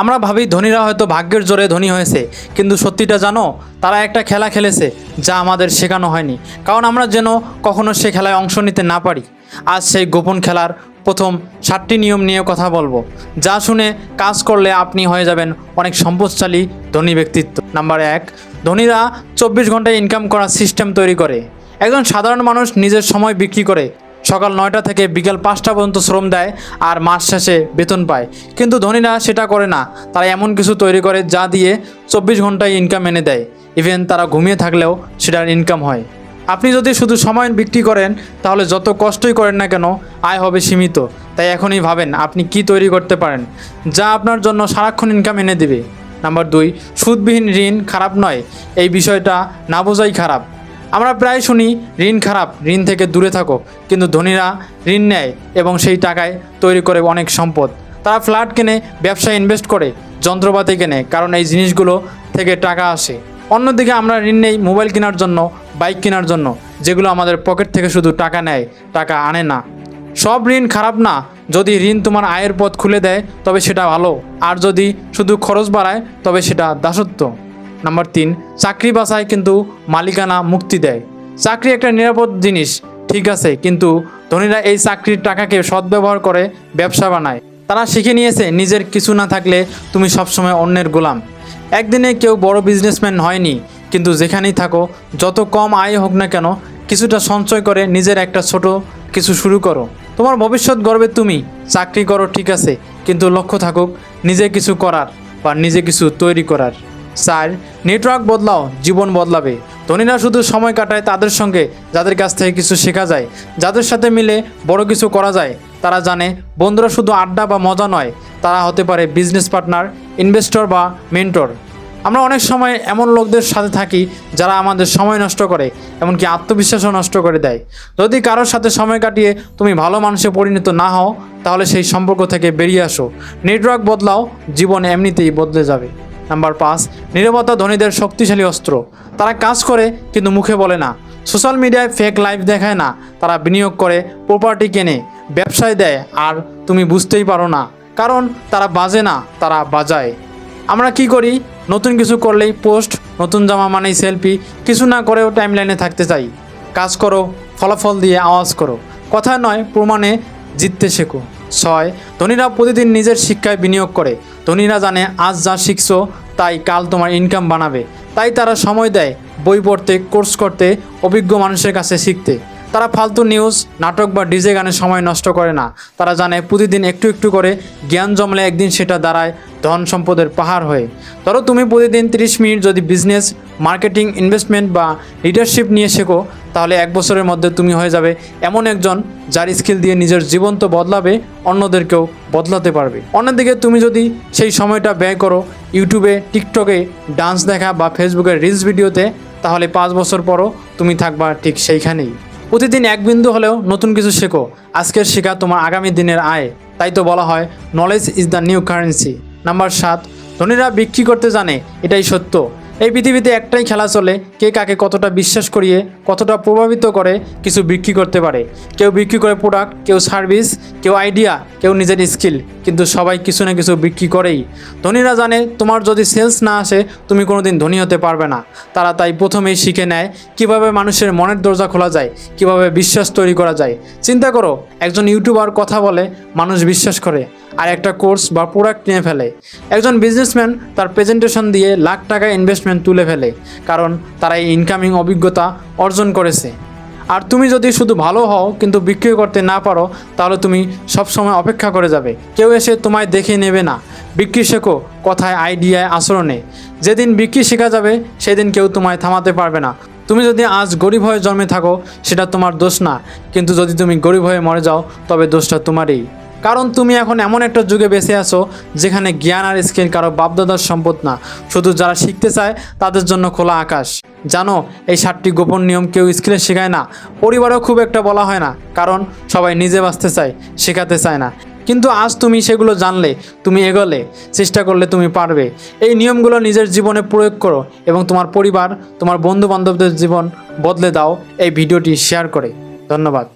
আমরা ভাবি ধনীরা হয়তো ভাগ্যের জোরে ধনী হয়েছে, কিন্তু সত্যিটা জানো, তারা একটা খেলা খেলেছে যা আমাদের শেখানো হয়নি। কারণ আমরা যেন কখনো সে খেলায় অংশ নিতে না পারি। আজ সেই গোপন খেলার প্রথম সাতটি নিয়ম নিয়ে কথা বলব, যা শুনে কাজ করলে আপনি হয়ে যাবেন অনেক সম্পদশালী ধনী ব্যক্তিত্ব। নাম্বার এক, ধনীরা চব্বিশ ঘন্টায় ইনকাম করার সিস্টেম তৈরি করে। একজন সাধারণ মানুষ নিজের সময় বিক্রি করে সকাল নয়টা থেকে বিকেল পাঁচটা পর্যন্ত শ্রম দেয় আর মাস শেষে বেতন পায়। কিন্তু ধনীরা সেটা করে না। তারা এমন কিছু তৈরি করে যা দিয়ে চব্বিশ ঘন্টায় ইনকাম এনে দেয়। ইভেন তারা ঘুমিয়ে থাকলেও সেটার ইনকাম হয়। আপনি যদি শুধু সময় বিক্রি করেন, তাহলে যত কষ্টই করেন না কেন, আয় হবে সীমিত। তাই এখনই ভাবেন আপনি কি তৈরি করতে পারেন। যা আপনার জন্য সারাক্ষণ ইনকাম এনে দেবে। নাম্বার দুই, সুদবিহীন ঋণ খারাপ নয়। এই বিষয়টা না বোঝাই খারাপ। আমরা প্রায় শুনি, ঋণ খারাপ, ঋণ থেকে দূরে থাকো। কিন্তু ধনীরা ঋণ নেয় এবং সেই টাকায় তৈরি করে অনেক সম্পদ। তারা ফ্ল্যাট কেনে, ব্যবসায় ইনভেস্ট করে, যন্ত্রপাতি কেনে, কারণ এই জিনিসগুলো থেকে টাকা আসে। অন্যদিকে আমরা ঋণ নেই মোবাইল কেনার জন্য, বাইক কেনার জন্য, যেগুলো আমাদের পকেট থেকে শুধু টাকা নেয়, টাকা আনে না। সব ঋণ খারাপ না, যদি ঋণ তোমার আয়ের পথ খুলে দেয়, তবে সেটা ভালো। আর যদি শুধু খরচ বাড়ায়, তবে সেটা দাসত্ব। নাম্বার তিন, চাকরি বাছায় কিন্তু মালিকানা মুক্তি দেয়। চাকরি একটা নিরাপদ জিনিস, ঠিক আছে, কিন্তু ধনীরা এই চাকরির টাকাকে সদ্ব্যবহার করে ব্যবসা বানায়। তারা শিখে নিয়েছে, নিজের কিছু না থাকলে তুমি সবসময় অন্যের গোলাম। একদিনে কেউ বড় বিজনেসম্যান হয়নি, কিন্তু যেখানেই থাকো, যত কম আয় হোক না কেন, কিছুটা সঞ্চয় করে নিজের একটা ছোট কিছু শুরু করো। তোমার ভবিষ্যৎ গর্বে তুমি, চাকরি করো ঠিক আছে, কিন্তু লক্ষ্য থাকুক, নিজে কিছু করার বা নিজে কিছু তৈরি করার। স্যার নেটওয়ার্ক বদলাও, জীবন বদলাবে। ধনীরা শুধু সময় কাটায় তাদের সঙ্গে, যাদের কাছ থেকে কিছু শেখা যায়। যাদের সাথে মিলে বড় কিছু করা যায়, তারা জানে বন্ধুরা শুধু আড্ডা বা মজা নয়, তারা হতে পারে বিজনেস পার্টনার ইনভেস্টর বা মেন্টর আমরা অনেক সময় এমন লোকদের সাথে থাকি যারা আমাদের সময় নষ্ট করে, এমনকি আত্মবিশ্বাসও নষ্ট করে দেয়। যদি কারোর সাথে সময় কাটিয়ে তুমি ভালো মানুষে পরিণত না হও, তাহলে সেই সম্পর্ক থেকে বেরিয়ে আসো। নেটওয়ার্ক বদলাও, জীবন এমনিতেই বদলে যাবে। নাম্বার পাঁচ নিরাপত্তা ধনীদের শক্তিশালী অস্ত্র। তারা কাজ করে, কিন্তু মুখে বলে না। সোশ্যাল মিডিয়ায় ফেক লাইফ দেখায় না। তারা বিনিয়োগ করে প্রপার্টি কেনে, ব্যবসায় দেয়, আর তুমি বুঝতেই পারো না। কারণ তারা বাজে না, তারা বাজায়। আমরা কি করি? নতুন কিছু করলেই পোস্ট, নতুন জামা মানেই সেলফি কিছু না করেও টাইমলাইনে থাকতে চাই। কাজ করো, ফলাফল দিয়ে আওয়াজ করো। কথা নয়, প্রমাণে জিততে শেখো। ছয়, ধনীরা প্রতিদিন নিজের শিক্ষায় বিনিয়োগ করে। ধনীরা জানে, আজ যা শিখছো, তাই কাল তোমার ইনকাম বানাবে। তাই তারা সময় দেয় বই পড়তে কোর্স করতে, অভিজ্ঞ মানুষের কাছে শিখতে। তারা ফালতু নিউজ নাটক বা ডিজে গানে সময় নষ্ট করে না। তারা জানে প্রতিদিন একটু একটু করে জ্ঞান জমলে একদিন সেটা দাঁড়ায় ধন সম্পদের পাহাড় হয়ে। ধরো তুমি প্রতিদিন 30 মিনিট যদি বিজনেস মার্কেটিং ইনভেস্টমেন্ট বা লিডারশিপ নিয়ে শেখো, তাহলে এক বছরের মধ্যে তুমি হয়ে যাবে এমন একজন যার স্কিল দিয়ে নিজের জীবন তো বদলাবে, অন্যদেরকেও বদলাতে পারবে। অন্যদিকে তুমি যদি সেই সময়টা ব্যয় করো ইউটিউবে টিকটকে ডান্স দেখা বা ফেসবুকের রিলস ভিডিওতে তাহলে পাঁচ বছর পরও তুমি থাকবা ঠিক সেইখানেই। প্রতিদিন এক বিন্দু হলেও নতুন কিছু শেখো। আজকের শেখা তোমার আগামী দিনের আয়। তাই তো বলা হয় knowledge is the new currency number সাত, ধনীরা বিক্রি করতে জানে, এটাই সত্য। এই পৃথিবীতে একটাই খেলা চলে, কে কাকে কতটা বিশ্বাস করিয়ে, কতটা প্রভাবিত করে কিছু বিক্রি করতে পারে। কেউ বিক্রি করে প্রোডাক্ট কেউ সার্ভিস কেউ আইডিয়া কেউ নিজের স্কিল কিন্তু সবাই কিছু না কিছু বিক্রি করেই। ধনীরা জানে তোমার যদি সেলস না আসে, তুমি কোনোদিন ধনী হতে পারবে না। তারা তাই প্রথমেই শিখে নেয় কীভাবে মানুষের মনের দরজা খোলা যায়, কীভাবে বিশ্বাস তৈরি করা যায়। চিন্তা করো, একজন ইউটিউবার কথা বলে, মানুষ বিশ্বাস করে, আর একটা কোর্স বা প্রোডাক্ট নিয়ে ফেলে। একজন বিজনেসম্যান তার প্রেজেন্টেশন দিয়ে লাখ টাকা ইনভেস্টমেন্ট তুলে ফেলে, কারণ তারা এই ইনকামিং অভিজ্ঞতা অর্জন করেছে। আর তুমি যদি শুধু ভালো হও, কিন্তু বিক্রি করতে না পারো, তাহলে তুমি সবসময় অপেক্ষা করে যাবে। কেউ এসে তোমায় দেখে নেবে না। বিক্রি শেখো, কথায়, আইডিয়ায়, আচরণে। যেদিন বিক্রি শেখা যাবে, সেদিন কেউ তোমায় থামাতে পারবে না। তুমি যদি আজ গরিব হয়ে জন্মে থাকো, সেটা তোমার দোষ না। কিন্তু যদি তুমি গরিব হয়ে মরে যাও, তবে দোষটা তোমারই। কারণ তুমি এখন এমন একটা যুগে বেঁচে আছো যেখানে জ্ঞান আর স্কিল কারও বাপদাদার সম্পদ না, শুধু যারা শিখতে চায় তাদের জন্য খোলা আকাশ। জানো, এই সাতটি গোপন নিয়ম কেউ স্কিলে শেখায় না, পরিবারেও খুব একটা বলা হয় না, কারণ সবাই নিজে বাঁচতে চায়, শেখাতে চায় না। কিন্তু আজ তুমি সেগুলো জানলে, তুমি এগোলে, চেষ্টা করলে তুমি পারবে। এই নিয়মগুলো নিজের জীবনে প্রয়োগ করো এবং তোমার পরিবার, তোমার বন্ধু বান্ধবদের জীবন বদলে দাও। এই ভিডিওটি শেয়ার করে। ধন্যবাদ।